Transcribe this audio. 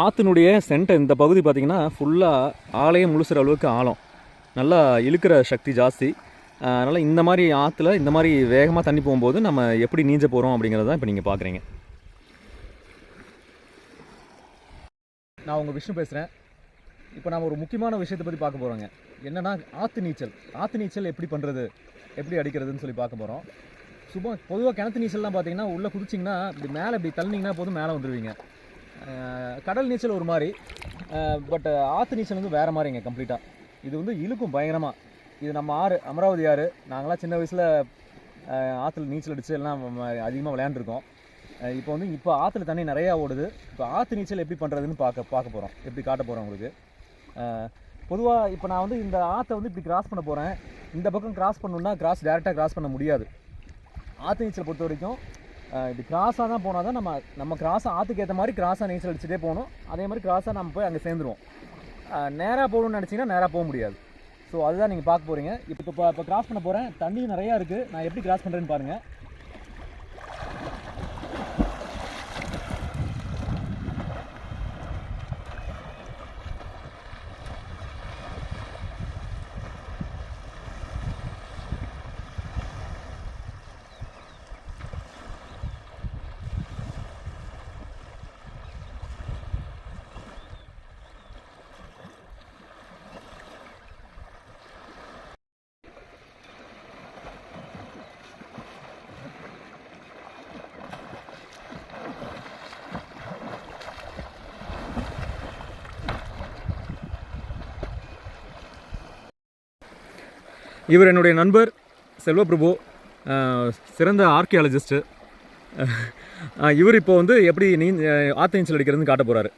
ஆற்றினுடைய centre இந்த பகுதி பார்த்திங்கன்னா ஃபுல்லாக ஆலையே முழுசுற அளவுக்கு ஆழம். நல்லா இழுக்கிற சக்தி ஜாஸ்தி. அதனால் இந்த மாதிரி ஆற்றுல இந்த மாதிரி வேகமாக தண்ணி போகும்போது நம்ம எப்படி நீஞ்ச போகிறோம் அப்படிங்கிறத இப்போ நீங்கள் பார்க்குறீங்க நான் உங்கள் விஷ்ணு பேசுகிறேன் இப்போ நாம் ஒரு முக்கியமான விஷயத்தை பற்றி பார்க்க போகிறோங்க என்னென்னா ஆற்று நீச்சல். ஆற்று நீச்சல் எப்படி பண்ணுறது எப்படி அடிக்கிறதுன்னு சொல்லி பார்க்க போகிறோம் சும்மா பொதுவாக கிணத்து நீச்சல்லாம் பார்த்தீங்கன்னா உள்ளே குதிச்சிங்கன்னா இப்படி மேலே இப்படி தள்ளினீங்கன்னா போதும் மேலே வந்துடுவீங்க கடல் நீச்சல் ஒரு மாதிரி பட் ஆற்று நீச்சல் வந்து வேறு மாதிரிங்க கம்ப்ளீட்டாக இது வந்து இழுக்கும் பயங்கரமாக இது நம்ம ஆறு அமராவதி ஆறு நாங்களாம் சின்ன வயசில் ஆற்றுல நீச்சல் அடித்து எல்லாம் அதிகமாக விளையாண்டுருக்கோம். இப்போ வந்து இப்போ ஆற்றுல தண்ணி நிறையா ஓடுது. இப்போ ஆற்று நீச்சல் எப்படி பண்ணுறதுன்னு பார்க்க பார்க்க போகிறோம் எப்படி காட்ட போகிறோம் உங்களுக்கு? பொதுவாக இப்போ நான் வந்து இந்த ஆற்றை வந்து இப்படி கிராஸ் பண்ண போகிறேன் இந்த பக்கம் கிராஸ் பண்ணணுன்னா கிராஸ் டேரெக்டாக கிராஸ் பண்ண முடியாது. ஆற்று நீச்சல் பொறுத்த வரைக்கும் இப்படி கிராஸாக தான் போனால் தான் நம்ம நம்ம கிராஸாக ஆற்றுக்கு ஏற்ற மாதிரி கிராஸாக நீச்சல் அடிச்சுட்டே போகணும். அதே மாதிரி கிராஸாக நம்ம போய் அங்கே சேர்ந்துருவோம். நேராக போகணும்னு நினச்சிங்கன்னா நேராக போக முடியாது. ஸோ அதுதான் நீங்கள் பார்க்க போகிறீங்க இப்போ இப்போ இப்போ கிராஸ் பண்ண போகிறேன் தண்ணி நிறையா இருக்குது நான் எப்படி கிராஸ் பண்ணுறேன்னு பாருங்கள் இவர் என்னுடைய நண்பர் செல்வபிரபு சிறந்த ஆர்கியாலஜிஸ்ட்டு. இவர் இப்போ வந்து எப்படி நீ ஆத்த நீச்சல் அடிக்கிறதுன்னு காட்ட போகிறாரு